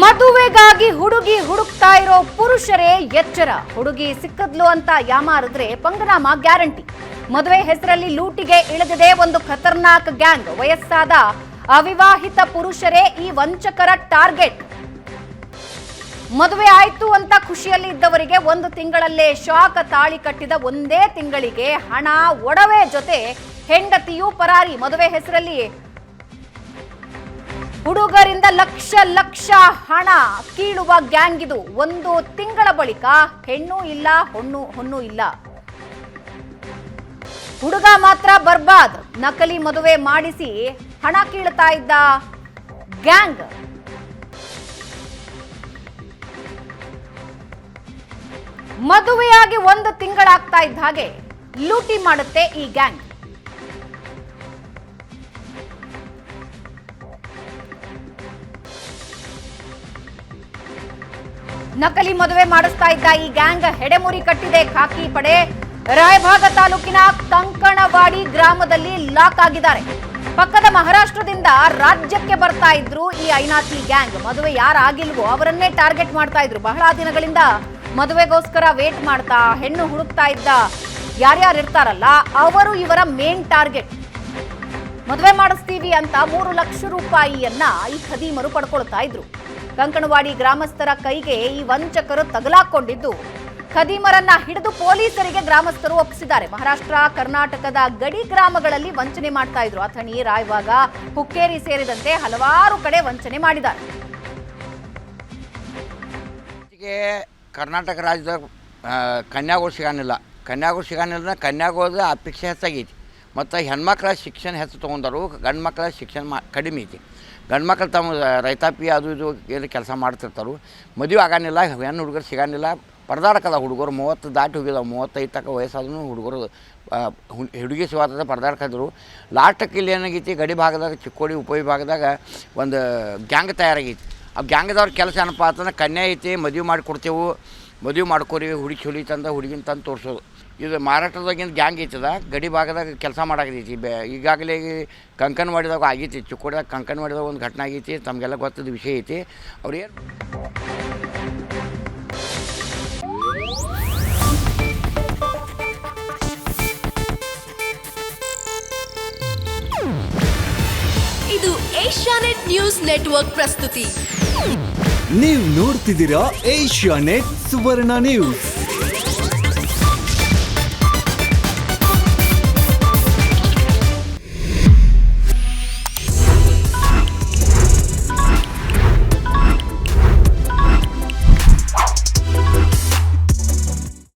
ಮದುವೆಗಾಗಿ ಹುಡುಗಿ ಹುಡುಕ್ತಾ ಇರೋ ಪುರುಷರೇ ಎಚ್ಚರ. ಹುಡುಗಿ ಸಿಕ್ಕದ್ಲು ಅಂತ ಯಾಮಾರಿದ್ರೆ ಪಂಗನಾಮ ಗ್ಯಾರಂಟಿ. ಮದುವೆ ಹೆಸರಲ್ಲಿ ಲೂಟಿಗೆ ಇಳಿದಿದೆ ಒಂದು ಖತರ್ನಾಕ್ ಗ್ಯಾಂಗ್. ವಯಸ್ಸಾದ ಅವಿವಾಹಿತ ಪುರುಷರೇ ಈ ವಂಚಕರ ಟಾರ್ಗೆಟ್. ಮದುವೆ ಆಯ್ತು ಅಂತ ಖುಷಿಯಲ್ಲಿ ಇದ್ದವರಿಗೆ ಒಂದು ತಿಂಗಳಲ್ಲೇ ಶಾಕ್ ತಾಳಿ ಕಟ್ಟಿದ ಒಂದೇ ತಿಂಗಳಿಗೆ ಹಣ ಒಡವೆ ಜೊತೆ ಹೆಂಡತಿಯೂ ಪರಾರಿ. ಮದುವೆ ಹೆಸರಲ್ಲಿ ಹುಡುಗರಿಂದ ಲಕ್ಷ ಲಕ್ಷ ಹಣ ಕೀಳುವ ಗ್ಯಾಂಗ್ ಇದು. ಒಂದು ತಿಂಗಳ ಬಳಿಕ ಹೆಣ್ಣು ಇಲ್ಲ, ಹೊಣ್ಣು ಹೊಣ್ಣು ಇಲ್ಲ. ಹುಡುಗ ಮಾತ್ರ ಬರ್ಬಾದ್ ನಕಲಿ ಮದುವೆ ಮಾಡಿಸಿ ಹಣ ಕೀಳ್ತಾ ಇದ್ದ ಗ್ಯಾಂಗ್. ಮದುವೆಯಾಗಿ ಒಂದು ತಿಂಗಳಾಗ್ತಾ ಇದ್ದ ಹಾಗೆ ಲೂಟಿ ಮಾಡುತ್ತೆ ಈ ಗ್ಯಾಂಗ್. ನಕಲಿ ಮದುವೆ ಮಾಡಿಸ್ತಾ ಇದ್ದ ಈ ಗ್ಯಾಂಗ್ ಹೆಡೆಮುರಿ ಕಟ್ಟಿದೆ ಖಾಕಿ ಪಡೆ. ರಾಯಭಾಗ ತಾಲೂಕಿನ ಕಂಕಣವಾಡಿ ಗ್ರಾಮದಲ್ಲಿ ಲಾಕ್ ಆಗಿದ್ದಾರೆ. ಪಕ್ಕದ ಮಹಾರಾಷ್ಟ್ರದಿಂದ ರಾಜ್ಯಕ್ಕೆ ಬರ್ತಾ ಇದ್ರು ಈ ಐನಾತಿ ಗ್ಯಾಂಗ್. ಮದುವೆ ಯಾರಾಗಿಲ್ವೋ ಅವರನ್ನೇ ಟಾರ್ಗೆಟ್ ಮಾಡ್ತಾ ಇದ್ರು. ಬಹಳ ದಿನಗಳಿಂದ ಮದುವೆಗೋಸ್ಕರ ವೇಟ್ ಮಾಡ್ತಾ, ಹೆಣ್ಣು ಹುಡುಕ್ತಾ ಇದ್ದ ಯಾರ್ಯಾರು ಇರ್ತಾರಲ್ಲ, ಅವರು ಇವರ ಮೇನ್ ಟಾರ್ಗೆಟ್. ಮದುವೆ ಮಾಡಿಸ್ತೀವಿ ಅಂತ ಮೂರು ಲಕ್ಷ ರೂಪಾಯಿಯನ್ನ ಈ ಖದೀಮರು ಪಡ್ಕೊಳ್ತಾ ಇದ್ರು. ಕಂಕಣವಾಡಿ ಗ್ರಾಮಸ್ಥರ ಕೈಗೆ ಈ ವಂಚಕರು ತಗಲಾಕೊಂಡಿದ್ದು. ಖದೀಮರನ್ನ ಹಿಡಿದು ಪೊಲೀಸರಿಗೆ ಗ್ರಾಮಸ್ಥರು ಒಪ್ಪಿಸಿದ್ದಾರೆ. ಮಹಾರಾಷ್ಟ್ರ ಕರ್ನಾಟಕದ ಗಡಿ ಗ್ರಾಮಗಳಲ್ಲಿ ವಂಚನೆ ಮಾಡ್ತಾ ಇದ್ರು. ಅಥಣಿ ರಾಯಬಾಗ ಹುಕ್ಕೇರಿ ಸೇರಿದಂತೆ ಹಲವಾರು ಕಡೆ ವಂಚನೆ ಮಾಡಿದ್ದಾರೆ. ಕರ್ನಾಟಕ ರಾಜ್ಯದಾಗ ಆ, ಕನ್ಯಾಗಳು ಸಿಗಾನಿಲ್ಲ. ಕನ್ಯಾಗಳು ಸಿಗಾನಿಲ್ಲ ಕನ್ಯಾಗೋದ ಅಪೇಕ್ಷೆ ಹೆಚ್ಚಾಗೈತಿ. ಮತ್ತು ಹೆಣ್ಮಕ್ಳ ಶಿಕ್ಷಣ ಹೆಚ್ಚು ತೊಗೊಂಡರು ಗಂಡು ಮಕ್ಕಳ ಶಿಕ್ಷಣ ಮಾ, ಕಡಿಮೆ ಐತಿ. ಗಂಡು ಮಕ್ಕಳು ತಮ್ಮ ರೈತಾಪಿ ಅದು ಇದು ಏನು ಕೆಲಸ ಮಾಡ್ತಿರ್ತಾರೆ. ಮದುವೆ ಆಗಾನಿಲ್ಲ ಹೆಣ್ಣು ಹುಡುಗರು ಸಿಗಾನಿಲ್ಲ ಪರದಾಡಕದ ಹುಡುಗರು ಮೂವತ್ತು ದಾಟಿ ಹೋಗಿದಾವೆ, ಮೂವತ್ತೈದು ತಕ್ಕ ವಯಸ್ಸಾದ್ರೂ ಹುಡುಗರು ಹುಡುಗಿ ಸಿವಾತದ ಪರದಾಡ್ಕದ್ರು. ಲಾಸ್ಟಕ್ಕೆ ಇಲ್ಲಿ ಏನಾಗೈತಿ, ಗಡಿ ಭಾಗದಾಗ, ಚಿಕ್ಕೋಡಿ ಉಪವಿಭಾಗದಾಗ ಒಂದು ಗ್ಯಾಂಗ್ ತಯಾರಾಗೈತಿ. ಆ ಗ್ಯಾಂಗ್ದವ್ರ ಕೆಲಸ ಏನಪ್ಪ ಅಂತಂದ್ರೆ ಕನ್ಯಾ ಐತಿ, ಮದುವೆ ಮಾಡಿ ಕೊಡ್ತೇವೆ. ಮದುವೆ ಮಾಡ್ಕೊರಿ, ಹುಡುಗಿ ಹುಲಿ ತಂದ, ಹುಡುಗಿನ ತಂದು ತೋರಿಸೋದು. ಇದು ಮಹಾರಾಷ್ಟ್ರದಾಗಿನ ಗ್ಯಾಂಗ್ ಐತದ ಗಡಿ ಭಾಗದಾಗ ಕೆಲಸ ಮಾಡಾಕತೈತಿ ಬೆ ಈಗಾಗಲೇ ಈ ಕಂಕನವಾಡಿದಾಗ ಆಗೈತಿ ಚಿಕ್ಕೋಡಿದಾಗ ಕಂಕನವಾಡಿದಾಗ ಒಂದು ಘಟನೆ ಆಗೈತಿ ತಮಗೆಲ್ಲ ಗೊತ್ತದ ವಿಷಯ ಐತಿ. ಅವ್ರು ಏನು ಇದು ಏಷ್ಯಾನೆಟ್ ನ್ಯೂಸ್ ನೆಟ್ವರ್ಕ್ ಪ್ರಸ್ತುತಿ. ನೀವು ನೋಡ್ತಿದ್ದೀರಾ ಏಷ್ಯಾ ನೆಟ್ ಸುವರ್ಣ ನ್ಯೂಸ್.